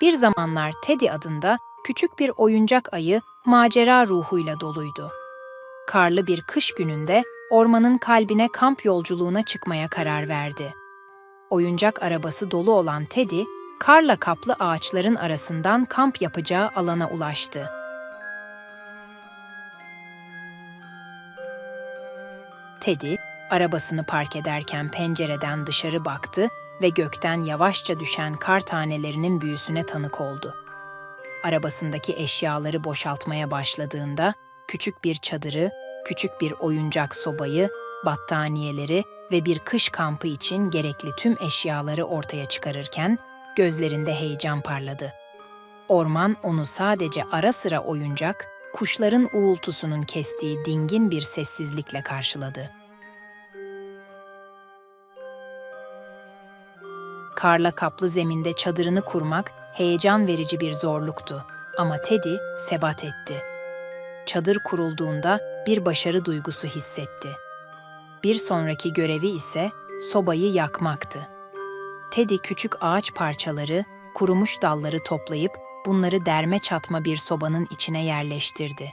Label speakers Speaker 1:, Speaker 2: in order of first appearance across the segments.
Speaker 1: bir zamanlar Teddy adında küçük bir oyuncak ayı macera ruhuyla doluydu. Karlı bir kış gününde ormanın kalbine kamp yolculuğuna çıkmaya karar verdi. Oyuncak arabası dolu olan Teddy, karla kaplı ağaçların arasından kamp yapacağı alana ulaştı. Teddy, arabasını park ederken pencereden dışarı baktı ve gökten yavaşça düşen kar tanelerinin büyüsüne tanık oldu. Arabasındaki eşyaları boşaltmaya başladığında küçük bir çadırı, küçük bir oyuncak sobayı, battaniyeleri ve bir kış kampı için gerekli tüm eşyaları ortaya çıkarırken gözlerinde heyecan parladı. Orman onu sadece ara sıra oyuncak, kuşların uğultusunun kestiği dingin bir sessizlikle karşıladı. Karla kaplı zeminde çadırını kurmak heyecan verici bir zorluktu ama Teddy sebat etti. Çadır kurulduğunda bir başarı duygusu hissetti. Bir sonraki görevi ise sobayı yakmaktı. Teddy küçük ağaç parçaları, kurumuş dalları toplayıp bunları derme çatma bir sobanın içine yerleştirdi.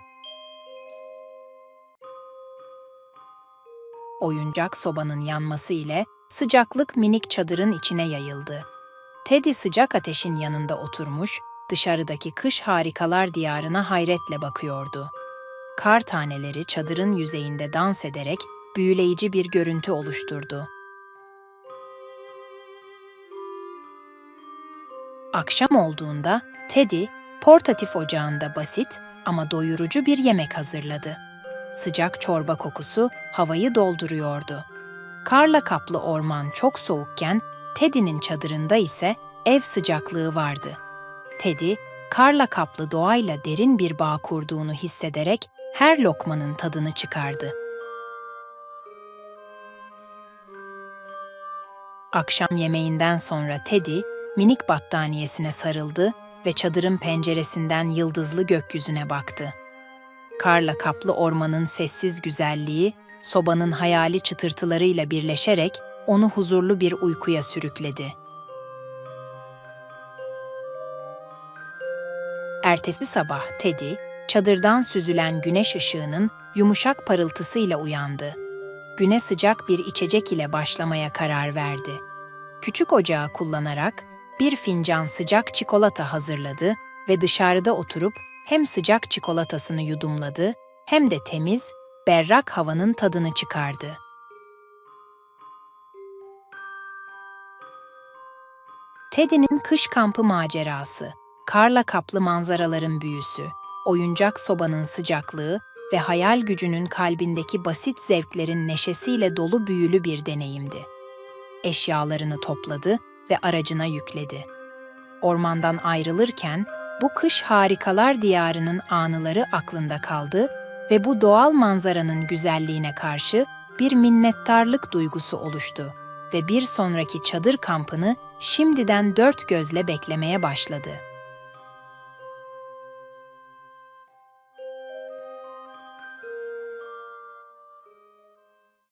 Speaker 1: Oyuncak sobanın yanması ile sıcaklık minik çadırın içine yayıldı. Teddy sıcak ateşin yanında oturmuş, dışarıdaki kış harikalar diyarına hayretle bakıyordu. Kar taneleri çadırın yüzeyinde dans ederek büyüleyici bir görüntü oluşturdu. Akşam olduğunda Teddy, portatif ocağında basit ama doyurucu bir yemek hazırladı. Sıcak çorba kokusu havayı dolduruyordu. Karla kaplı orman çok soğukken Teddy'nin çadırında ise ev sıcaklığı vardı. Teddy, karla kaplı doğayla derin bir bağ kurduğunu hissederek her lokmanın tadını çıkardı. Akşam yemeğinden sonra Teddy, minik battaniyesine sarıldı ve çadırın penceresinden yıldızlı gökyüzüne baktı. Karla kaplı ormanın sessiz güzelliği, sobanın hayali çıtırtılarıyla birleşerek onu huzurlu bir uykuya sürükledi. Ertesi sabah Teddy, çadırdan süzülen güneş ışığının yumuşak parıltısıyla uyandı. Güne sıcak bir içecek ile başlamaya karar verdi. Küçük ocağı kullanarak bir fincan sıcak çikolata hazırladı ve dışarıda oturup hem sıcak çikolatasını yudumladı hem de temiz, berrak havanın tadını çıkardı. Teddy'nin kış kampı macerası, karla kaplı manzaraların büyüsü, oyuncak sobanın sıcaklığı ve hayal gücünün kalbindeki basit zevklerin neşesiyle dolu büyülü bir deneyimdi. Eşyalarını topladı ve aracına yükledi. Ormandan ayrılırken bu kış harikalar diyarının anıları aklında kaldı ve bu doğal manzaranın güzelliğine karşı bir minnettarlık duygusu oluştu ve bir sonraki çadır kampını şimdiden dört gözle beklemeye başladı.